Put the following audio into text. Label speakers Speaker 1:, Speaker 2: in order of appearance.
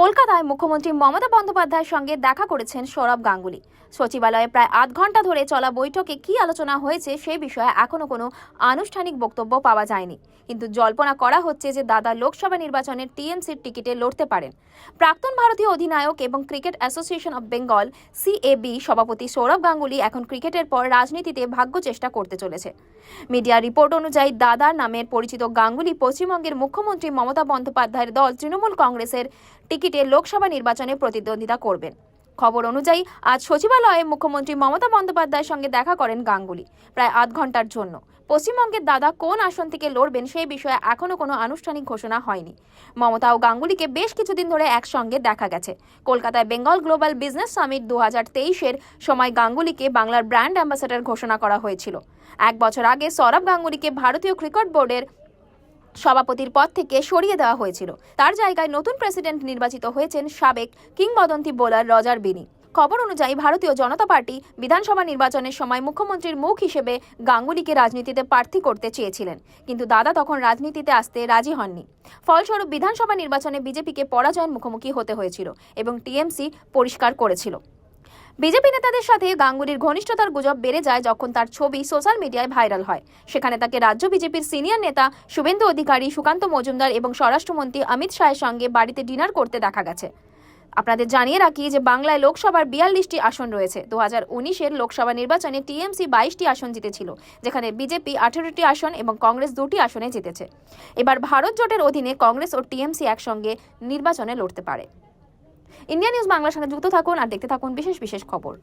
Speaker 1: কলকাতায় মুখ্যমন্ত্রী মমতা বন্দ্যোপাধ্যায়ের সঙ্গে দেখা করেছেন সৌরভ গাঙ্গুলি। সচিবালয়ে প্রায় আধ ঘণ্টা ধরে চলা বৈঠকে কি আলোচনা হয়েছে সে বিষয়ে এখনও কোনো আনুষ্ঠানিক বক্তব্য পাওয়া যায়নি। কিন্তু জল্পনা করা হচ্ছে যে দাদা লোকসভা নির্বাচনের টিএমসির টিকিটে লড়তে পারেন। প্রাক্তন ভারতীয় অধিনায়ক এবং cricket association of Bengal CAB সভাপতি সৌরভ গাঙ্গুলি এখন ক্রিকেটের পর রাজনীতিতে ভাগ্য চেষ্টা করতে চলেছে। মিডিয়া রিপোর্ট অনুযায়ী দাদার নামের পরিচিত গাঙ্গুলি পশ্চিমবঙ্গের মুখ্যমন্ত্রী মমতা বন্দ্যোপাধ্যায়ের দল তৃণমূল কংগ্রেসের টিকিটে লোকসভা নির্বাচনে প্রতিদ্বন্দ্বিতা করবেন। খবর অনুযায়ী, আজ সচিবালয়ে মুখ্যমন্ত্রী মমতা বন্দ্যোপাধ্যায়ের সঙ্গে দেখা করেন গাঙ্গুলি। প্রায় আধ ঘণ্টার জন্য। পশ্চিমবঙ্গের দাদা কোন আসন থেকে লড়বেন সেই বিষয়ে এখনও কোনো আনুষ্ঠানিক ঘোষণা হয়নি। মমতা ও গাঙ্গুলিকে বেশ কিছুদিন ধরে একসঙ্গে দেখা গেছে। কলকাতায় বেঙ্গল গ্লোবাল বিজনেস সামিট দু হাজার তেইশের সময় গাঙ্গুলিকে বাংলার ব্র্যান্ড অ্যাম্বাসেডর ঘোষণা করা হয়েছিল। এক বছর আগে সৌরভ গাঙ্গুলিকে ভারতীয় ক্রিকেট বোর্ডের সভাপতির পদ থেকে সরিয়ে দেওয়া হয়েছিল। তার জায়গায় নতুন প্রেসিডেন্ট নির্বাচিত হয়েছেন সাবেক কিংবদন্তি বোলার রজার বিনি। খবর অনুযায়ী ভারতীয় জনতা পার্টি বিধানসভা নির্বাচনের সময় মুখ্যমন্ত্রীর মুখ হিসেবে গাঙ্গুলিকে রাজনীতিতে প্রার্থী করতে চেয়েছিলেন। কিন্তু দাদা তখন রাজনীতিতে আসতে রাজি হননি। ফলস্বরূপ বিধানসভা নির্বাচনে বিজেপিকে পরাজয়ের মুখোমুখি হতে হয়েছিল এবং টিএমসি পরিষ্কার করেছিল। বিজেপি নেতাদের সাথে গাঙ্গুলির ঘনিষ্ঠতার গুজব বেড়ে যায় যখন তার ছবি সোশ্যাল মিডিয়ায় ভাইরাল হয়। সেখানে তাকে রাজ্য বিজেপির সিনিয়র নেতা শুভেন্দু অধিকারী, সুকান্ত মজুমদার এবং স্বরাষ্ট্রমন্ত্রী অমিত শাহের সঙ্গে বাড়িতে ডিনার করতে দেখা গেছে। আপনাদের জানিয়ে রাখি যে বাংলায় লোকসভার বিয়াল্লিশটি আসন রয়েছে। দু হাজার উনিশের লোকসভা নির্বাচনে টিএমসি বাইশটি আসন জিতেছিল, যেখানে বিজেপি আঠেরোটি আসন এবং কংগ্রেস দুটি আসনে জিতেছে। এবার ভারত জোটের অধীনে কংগ্রেস ও টিএমসি একসঙ্গে নির্বাচনে লড়তে পারে। ইন্ডিয়া নিউজ বাংলার সঙ্গে যুক্ত থাকুন আর দেখতে থাকুন বিশেষ বিশেষ খবর।